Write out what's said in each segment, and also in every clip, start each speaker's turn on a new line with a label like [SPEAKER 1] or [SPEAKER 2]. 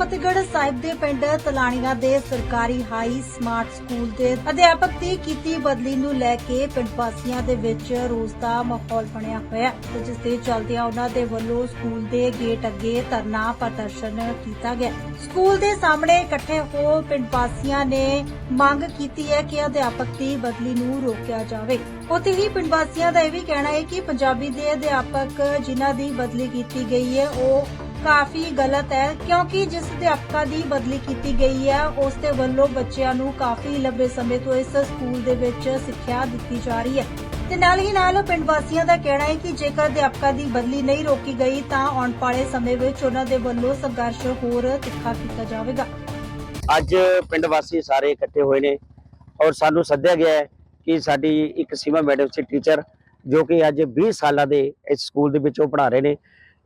[SPEAKER 1] ਫਤਿਹਗੜ੍ਹ ਸਾਹਿਬ ਦੇ ਪਿੰਡ ਤਲਾਣੀਆਂ ਦੇ ਸਰਕਾਰੀ ਹਾਈ ਸਮਾਰਟ ਸਕੂਲ ਦੇ ਅਧਿਆਪਕ ਦੀ ਕੀਤੀ ਬਦਲੀ ਨੂੰ ਲੈ ਕੇ ਪਿੰਡ ਵਾਸੀਆਂ ਦੇ ਵਿੱਚ ਰੋਸ ਦਾ ਮਾਹੌਲ ਬਣਿਆ ਹੋਇਆ ਹੈ ਜਿਸ ਦੇ ਚੱਲਦਿਆਂ ਉਹਨਾਂ ਦੇ ਵੱਲੋਂ ਸਕੂਲ ਦੇ ਗੇਟ ਅੱਗੇ ਧਰਨਾ ਪ੍ਰਦਰਸ਼ਨ ਕੀਤਾ ਗਿਆ ਸਕੂਲ ਦੇ ਸਾਹਮਣੇ ਇਕੱਠੇ ਹੋ ਪਿੰਡ ਵਾਸੀਆਂ ਨੇ ਮੰਗ ਕੀਤੀ ਹੈ ਕਿ ਅਧਿਆਪਕ ਦੀ ਬਦਲੀ ਨੂੰ ਰੋਕਿਆ ਜਾਵੇ। ਉੱਥੇ ਹੀ ਪਿੰਡ ਵਾਸੀਆਂ ਦਾ ਇਹ ਵੀ ਕਹਿਣਾ ਹੈ ਕਿ ਪੰਜਾਬੀ ਦੇ ਅਧਿਆਪਕ ਜਿਨ੍ਹਾਂ ਦੀ ਬਦਲੀ ਕੀਤੀ ਗਈ ਹੈ, ਉਹ ਕਾਫੀ ਗਲਤ ਹੈ, ਕਿਉਂਕਿ ਜਿਸ ਅਧਿਆਪਕਾ ਦੀ ਬਦਲੀ ਕੀਤੀ ਗਈ ਹੈ, ਉਸ ਦੇ ਵੱਲੋਂ ਬੱਚਿਆਂ ਨੂੰ ਕਾਫੀ ਲੰਬੇ ਸਮੇਂ ਤੋਂ ਇਸ ਸਕੂਲ ਦੇ ਵਿੱਚ ਸਿੱਖਿਆ ਦਿੱਤੀ ਜਾ ਰਹੀ ਹੈ। ਤੇ ਨਾਲ ਹੀ ਨਾਲ ਪਿੰਡ ਵਾਸੀਆਂ ਦਾ ਕਹਿਣਾ ਹੈ ਕਿ ਜੇਕਰ ਅਧਿਆਪਕਾ ਦੀ ਬਦਲੀ ਨਹੀਂ ਰੋਕੀ ਗਈ, ਤਾਂ ਆਉਣ ਵਾਲੇ ਸਮੇਂ ਵਿੱਚ ਉਹਨਾਂ ਦੇ ਵੱਲੋਂ ਸੰਘਰਸ਼ ਹੋਰ ਤਿੱਖਾ ਕੀਤਾ ਜਾਵੇਗਾ।
[SPEAKER 2] ਅੱਜ ਪਿੰਡ ਵਾਸੀ ਸਾਰੇ ਇਕੱਠੇ ਹੋਏ ਨੇ ਔਰ ਸਾਨੂੰ ਸੱਦਿਆ ਗਿਆ ਹੈ ਕਿ ਸਾਡੀ ਇੱਕ ਸੀਮਾ ਮੈਡਮ ਸੀ ਟੀਚਰ, ਜੋ ਕਿ ਅੱਜ 20 ਸਾਲਾਂ ਦੇ ਇਸ ਸਕੂਲ ਦੇ ਵਿੱਚ ਉਹ ਪੜ੍ਹਾ ਰਹੇ ਨੇ।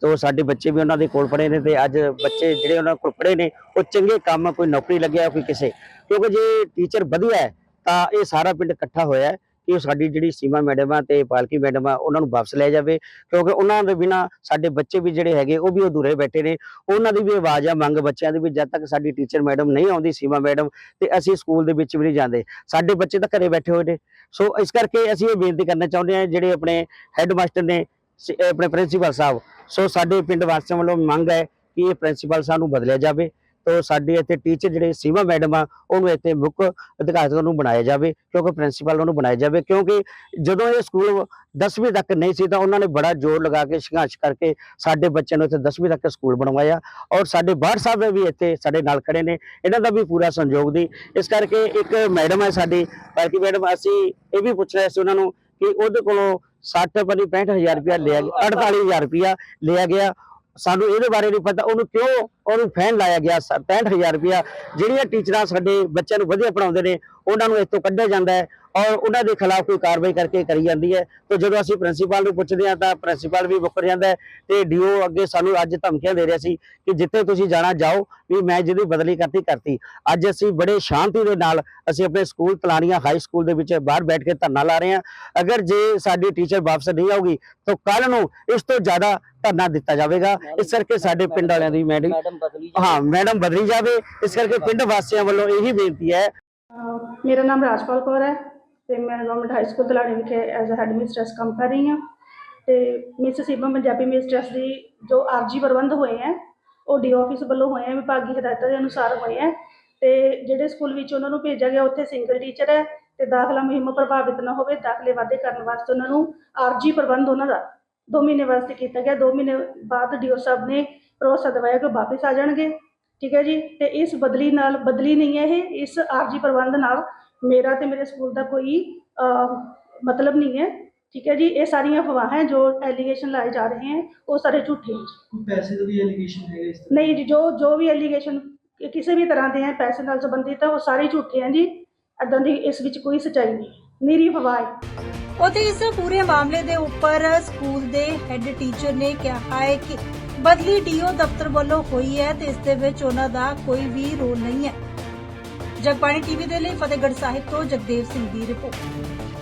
[SPEAKER 2] ਤੋ ਸਾਡੇ ਬੱਚੇ ਵੀ ਉਹਨਾਂ ਦੇ ਕੋਲ ਪੜ੍ਹੇ ਨੇ ਤੇ ਅੱਜ ਬੱਚੇ ਜਿਹੜੇ ਉਹਨਾਂ ਕੋਲ ਪੜ੍ਹੇ ਨੇ, ਉਹ ਚੰਗੇ ਕੰਮ ਕੋਈ ਨੌਕਰੀ ਲੱਗਿਆ ਕੋਈ ਕਿਸੇ। ਕਿਉਂਕਿ ਜੇ ਟੀਚਰ ਵਧੀਆ ਹੈ, ਤਾਂ ਇਹ ਸਾਰਾ ਪਿੰਡ ਇਕੱਠਾ ਹੋਇਆ ਹੈ ਕਿ ਉਹ ਸਾਡੀ ਜਿਹੜੀ ਸੀਮਾ ਮੈਡਮ ਆ ਤੇ ਪਾਲਕੀ ਮੈਡਮ ਆ, ਉਹਨਾਂ ਨੂੰ ਵਾਪਸ ਲੈ ਜਾਵੇ। ਕਿਉਂਕਿ ਉਹਨਾਂ ਦੇ ਬਿਨਾ ਸਾਡੇ ਬੱਚੇ ਵੀ ਜਿਹੜੇ ਹੈਗੇ, ਉਹ ਵੀ ਅਧੂਰੇ ਬੈਠੇ ਨੇ। ਉਹਨਾਂ ਦੀ ਵੀ ਆਵਾਜ਼ ਆ ਮੰਗ ਬੱਚਿਆਂ ਦੀ ਵੀ ਜਦ ਤੱਕ ਸਾਡੀ ਟੀਚਰ ਮੈਡਮ ਨਹੀਂ ਆਉਂਦੀ, ਸੀਮਾ ਮੈਡਮ ਤੇ ਅਸੀਂ ਸਕੂਲ ਦੇ ਵਿੱਚ ਵੀ ਨਹੀਂ ਜਾਂਦੇ। ਸਾਡੇ ਬੱਚੇ ਤਾਂ ਘਰੇ ਬੈਠੇ ਹੋਏ ਨੇ। ਸੋ ਇਸ ਕਰਕੇ ਅਸੀਂ ਇਹ ਬੇਨਤੀ ਕਰਨਾ ਚਾਹੁੰਦੇ ਹਾਂ, ਜਿਹੜੇ ਆਪਣੇ ਹੈੱਡ ਮਾਸਟਰ ਨੇ ਆਪਣੇ ਪ੍ਰਿੰਸੀਪਲ ਸਾਹਿਬ ਸੋ ਸਾਡੇ ਪਿੰਡ ਵਾਸੀਆਂ ਵੱਲੋਂ ਮੰਗ ਹੈ ਕਿ ਇਹ ਪ੍ਰਿੰਸੀਪਲ ਸਾਨੂੰ ਬਦਲਿਆ ਜਾਵੇ ਤੋ ਸਾਡੇ ਇੱਥੇ ਟੀਚਰ ਜਿਹੜੇ ਸੀਮਾ ਮੈਡਮ ਆ, ਉਹਨੂੰ ਇੱਥੇ ਮੁੱਖ ਅਧਿਕਾਰੀ ਨੂੰ ਬਣਾਇਆ ਜਾਵੇ, ਕਿਉਂਕਿ ਪ੍ਰਿੰਸੀਪਲ ਉਹਨੂੰ ਬਣਾਇਆ ਜਾਵੇ, ਕਿਉਂਕਿ ਜਦੋਂ ਇਹ ਸਕੂਲ 10ਵੀਂ ਤੱਕ ਨਹੀਂ ਸੀ ਤਾਂ ਉਹਨਾਂ ਨੇ ਬੜਾ ਜ਼ੋਰ ਲਗਾ ਕੇ ਸੰਘਰਸ਼ ਕਰਕੇ ਸਾਡੇ ਬੱਚਿਆਂ ਨੂੰ ਇੱਥੇ 10ਵੀਂ ਤੱਕ ਸਕੂਲ ਬਣਵਾਇਆ ਔਰ ਸਾਡੇ ਬਾਹਰ ਸਾਹਿਬ ਵੀ ਇੱਥੇ ਸਾਡੇ ਨਾਲ ਖੜੇ ਨੇ, ਇਹਨਾਂ ਦਾ ਵੀ ਪੂਰਾ ਸੰਯੋਗ ਦੀ। ਇਸ ਕਰਕੇ ਇੱਕ ਮੈਡਮ ਹੈ ਸਾਡੀ ਬਾਕੀ ਮੈਡਮ, ਅਸੀਂ ਇਹ ਵੀ ਪੁੱਛ ਰਹੇ ਸੀ ਉਹਨਾਂ ਨੂੰ ਕਿ ਉਹਦੇ ਕੋਲੋਂ 60 ਪਨੀ 65000 ਰੁਪਇਆ ਲਿਆ ਗਿਆ 48000 ਰੁਪਇਆ ਲਿਆ ਗਿਆ। ਸਾਨੂੰ ਇਹਦੇ ਬਾਰੇ ਨਹੀਂ ਪਤਾ ਉਹਨੂੰ ਕਿਉਂ ਉਹਨੂੰ ਫੈਨ ਲਾਇਆ ਗਿਆ 65000 ਰੁਪਇਆ। ਜਿਹੜੀਆਂ ਟੀਚਰਾਂ ਸਾਡੇ ਬੱਚਿਆਂ ਨੂੰ ਵਧੀਆ ਪੜਾਉਂਦੇ ਨੇ ਉਹਨਾਂ ਨੂੰ ਇੱਥੋਂ ਕੱਢਿਆ ਜਾਂਦਾ ਹੈ। ਔਰ ਉਹਨਾਂ ਦੇ ਖਿਲਾਫ ਕੋਈ ਕਾਰਵਾਈ ਕਰਕੇ ਕਰੀ ਜਾਂਦੀ ਹੈ। ਤੇ ਜਦੋਂ ਅਸੀਂ ਪ੍ਰਿੰਸੀਪਲ ਨੂੰ ਪੁੱਛਦੇ ਹਾਂ ਤਾਂ ਪ੍ਰਿੰਸੀਪਲ ਵੀ ਮੁੱਕਰ ਜਾਂਦਾ ਹੈ ਤੇ ਡੀਓ ਅੱਗੇ ਸਾਨੂੰ ਅੱਜ ਧਮਕੀਆਂ ਦੇ ਰਿਹਾ ਸੀ ਕਿ ਜਿੱਥੇ ਤੁਸੀਂ ਜਾਣਾ ਜਾਓ ਵੀ ਮੈਂ ਜਿਹਦੀ ਬਦਲੀ ਕਰਤੀ ਕਰਤੀ। ਅੱਜ ਅਸੀਂ ਬੜੇ ਸ਼ਾਂਤੀ ਦੇ ਨਾਲ ਅਸੀਂ ਆਪਣੇ ਸਕੂਲ ਤਲਾਣੀਆਂ ਹਾਈ ਸਕੂਲ ਦੇ ਵਿੱਚ ਬਾਹਰ ਬੈਠ ਕੇ ਧਰਨਾ ਲਾ ਰਹੇ ਹਾਂ। ਅਗਰ ਜੇ ਸਾਡੀ ਟੀਚਰ ਵਾਪਸ ਨਹੀਂ ਆਊਗੀ ਤਾਂ ਕੱਲ ਨੂੰ ਇਸ ਤੋਂ ਜ਼ਿਆਦਾ ਧਰਨਾ ਦਿੱਤਾ ਜਾਵੇਗਾ। ਇਸ ਕਰਕੇ ਸਾਡੇ ਪਿੰਡ ਵਾਲਿਆਂ ਦੀ ਮੈਡਮ ਹਾਂ ਮੈਡਮ ਬਦਲੀ ਜਾਵੇ। ਇਸ ਕਰਕੇ ਪਿੰਡ ਵਾਸੀਆਂ ਵੱਲੋਂ ਇਹੀ ਬੇਨਤੀ ਹੈ।
[SPEAKER 3] ਮੇਰਾ ਨਾਮ ਰਾਜਪਾਲ ਕੌਰ ਹੈ। ਤੇ ਮੈਂ ਗਵਰਨਮੈਂਟ ਹਾਈ ਸਕੂਲ ਤਲਾੜੀ ਵਿਖੇ ਐਜ਼ ਅ ਹੈਡ ਮਿਸਟਰਸ ਕੰਮ ਕਰ ਰਹੀ ਹਾਂ। ਤੇ ਮਿਸ ਸੀਬਾ ਪੰਜਾਬੀ ਮਿਸਟਰਸ ਦੀ ਜੋ ਆਰਜੀ ਪ੍ਰਬੰਧ ਹੋਏ ਹੈ, ਉਹ ਡੀ ਆਫਿਸ ਵੱਲੋਂ ਹੋਏ ਹੈ, ਵਿਭਾਗੀ ਹਦਾਇਤਾਂ ਦੇ ਅਨੁਸਾਰ ਹੋਏ ਹੈ। ਤੇ ਜਿਹੜੇ ਸਕੂਲ ਵਿੱਚ ਉਹਨਾਂ ਨੂੰ ਭੇਜਿਆ ਗਿਆ, ਉੱਥੇ ਸਿੰਗਲ ਟੀਚਰ ਹੈ ਤੇ ਦਾਖਲਾ ਮੁਹਿੰਮ ਪ੍ਰਭਾਵਿਤ ਨਾ ਹੋਵੇ, ਦਾਖਲੇ ਵਾਧੇ ਕਰਨ ਵਾਸਤੇ ਉਹਨਾਂ ਨੂੰ ਆਰਜੀ ਪ੍ਰਬੰਧ ਉਹਨਾਂ ਦਾ 2 ਮਹੀਨੇ ਵਾਸਤੇ ਕੀਤਾ ਗਿਆ। 2 ਮਹੀਨੇ ਬਾਅਦ ਡੀਓ ਸਾਹਿਬ ਨੇ ਭਰੋਸਾ ਦਵਾਇਆ ਕਿ ਉਹ ਵਾਪਸ ਆ ਜਾਣਗੇ। ਠੀਕ ਹੈ ਜੀ, ਤੇ ਇਸ ਬਦਲੀ ਨਾਲ ਬਦਲੀ ਨਹੀਂ ਹੈ ਇਹ, ਇਸ ਆਰਜੀ ਪ੍ਰਬੰਧ ਨਾਲ ਮੇਰਾ ਤੇ ਮੇਰੇ ਸਕੂਲ ਦਾ ਕੋਈ ਮਤਲਬ ਨਹੀਂ ਹੈ। ਠੀਕ ਹੈ ਜੀ ਇਹ ਸਾਰੀਆਂ ਅਫਵਾਹਾਂ ਜੋ ਐਲੀਗੇਸ਼ਨ ਲਾਏ ਜਾ ਰਹੇ ਹਨ ਉਹ ਸਾਰੇ ਝੂਠੇ ਹੈ। ਜੀ।
[SPEAKER 4] ਕੋਈ ਪੈਸੇ ਦਾ ਵੀ ਐਲੀਗੇਸ਼ਨ ਹੈਗਾ ਇਸ ਤਰ੍ਹਾਂ?
[SPEAKER 3] ਨਹੀਂ ਜੀ ਜੋ ਜੋ ਵੀ ਐਲੀਗੇਸ਼ਨ ਕਿਸੇ ਵੀ ਤਰ੍ਹਾਂ ਦੇ ਹੈ ਪੈਸੇ ਨਾਲ ਸੰਬੰਧਿਤ ਹੈ ਉਹ ਸਾਰੇ ਝੂਠੇ ਹੈ ਜੀ। ਐਦਾਂ ਦੀ ਇਸ ਵਿੱਚ ਕੋਈ ਸੱਚਾਈ ਨਹੀਂ ਨਿਰੀ ਅਫਵਾਹ ਹੈ।
[SPEAKER 1] ਉਤੇ ਇਸ ਪੂਰੇ ਮਾਮਲੇ ਦੇ ਉੱਪਰ ਸਕੂਲ ਦੇ ਹੈੱਡ ਟੀਚਰ ਨੇ ਕਿਹਾ ਹੈ ਕਿ ਬਦਲੀ ਡੀਓ ਦਫ਼ਤਰ ਵੱਲੋਂ ਹੋਈ ਹੈ ਤੇ ਇਸ ਦੇ ਵਿੱਚ ਉਹਨਾਂ ਦਾ ਕੋਈ ਵੀ ਰੋਲ ਨਹੀਂ ਹੈ। ਜਗਬਾਣੀ ਟੀਵੀ ਦੇ ਲਈ ਫਤਿਹਗੜ੍ਹ ਸਾਹਿਬ ਤੋਂ ਜਗਦੇਵ ਸਿੰਘ ਦੀ ਰਿਪੋਰਟ।